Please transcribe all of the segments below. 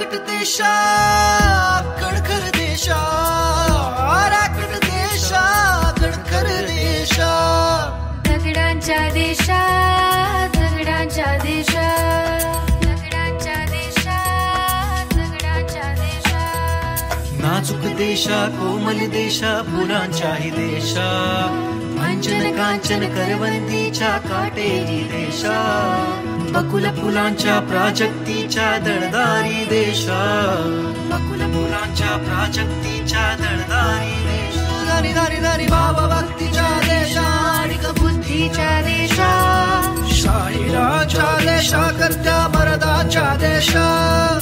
राकट देशा कणखर देशा राकट देशा कणखर देशा दगडांच्या देशा दगडांच्या देशा दगडांच्या देशा दगडांच्या देशा नाजूक देशा कोमल देशा फुलांच्याही देशा. अंजन कांचन करवंदीच्या काटेरी देशा. बकुल फुलांच्या प्राजक्तीच्या दळदारी देशा. बकुल फुलांच्या प्राजक्तीच्या दळदारी दारी दारी दारी बाबा भक्तीच्या देशा. आणि बुद्धीच्या देशा. शाहिराच्या देशा करत्या मरदाच्या देशा.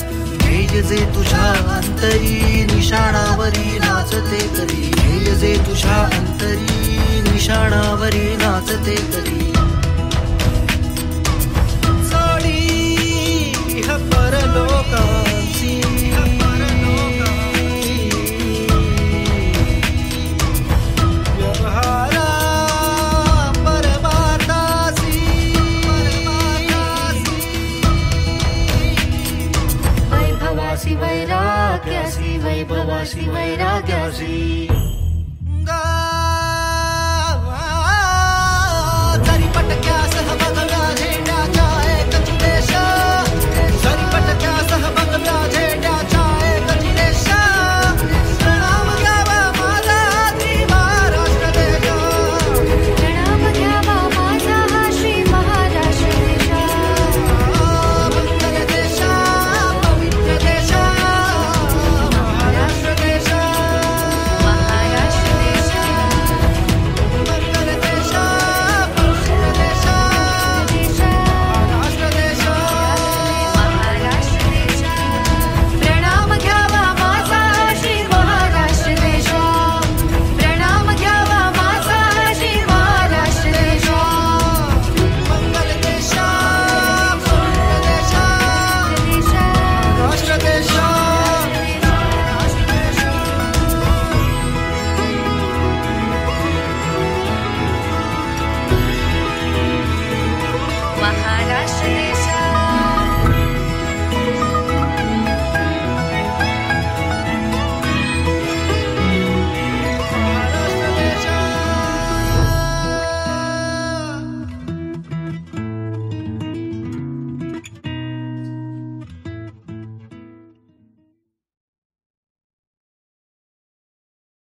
जे तुझ्या अंतरी निशाणावरी नाचते तरी. जे तुझ्या अंतरी निशाणावरी नाचते करी साडी ह परलोकांची. व्यवहारा परमार्थासी. वैभवासी वैराग्यासी वैभवासी वैराग्यासी. महाराष्ट्र देश